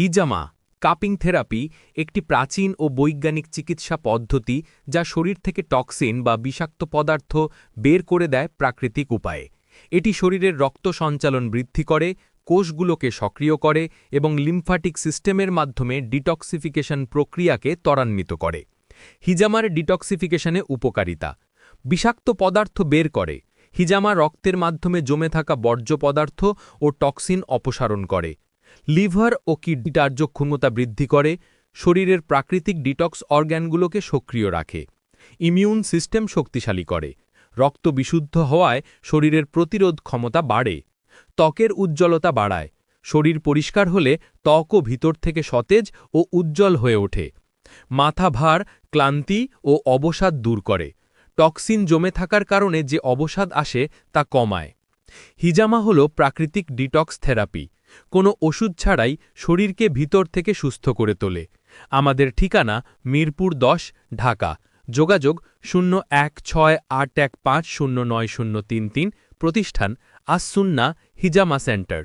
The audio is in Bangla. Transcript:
হিজামা, কাপিং থেরাপি একটি প্রাচীন ও বৈজ্ঞানিক চিকিৎসা পদ্ধতি যা শরীর থেকে টক্সিন বা বিষাক্ত পদার্থ বের করে দেয় প্রাকৃতিক উপায়ে। এটি শরীরের রক্ত সঞ্চালন বৃদ্ধি করে, কোষগুলোকে সক্রিয় করে এবং লিম্ফাটিক সিস্টেমের মাধ্যমে ডিটক্সিফিকেশন প্রক্রিয়াকে ত্বরান্বিত করে। হিজামার ডিটক্সিফিকেশনে উপকারিতা। বিষাক্ত পদার্থ বের করে। হিজামা রক্তের মাধ্যমে জমে থাকা বর্জ্য পদার্থ ও টক্সিন অপসারণ করে। লিভার ও কিডনি কার্যক্ষমতা বৃদ্ধি করে, শরীরের প্রাকৃতিক ডিটক্স অর্গ্যানগুলোকে সক্রিয় রাখে, ইমিউন সিস্টেম শক্তিশালী করে, রক্ত বিশুদ্ধ হওয়ায় শরীরের প্রতিরোধ ক্ষমতা বাড়ে, ত্বকের উজ্জ্বলতা বাড়ায়, শরীর পরিষ্কার হলে ত্বকও ভিতর থেকে সতেজ ও উজ্জ্বল হয়ে ওঠে, মাথা ভার, ক্লান্তি ও অবসাদ দূর করে, টক্সিন জমে থাকার কারণে যে অবসাদ আসে তা কমায়। হিজামা হল প্রাকৃতিক ডিটক্স থেরাপি। কোনো ওষুধ ছাড়াই শরীরকে ভিতর থেকে সুস্থ করে তোলে। আমাদের ঠিকানা মিরপুর দশ, ঢাকা। যোগাযোগ শূন্য এক ছয় আট এক পাঁচ শূন্য নয় শূন্য তিন তিন। প্রতিষ্ঠান আসুন্না হিজামা সেন্টার।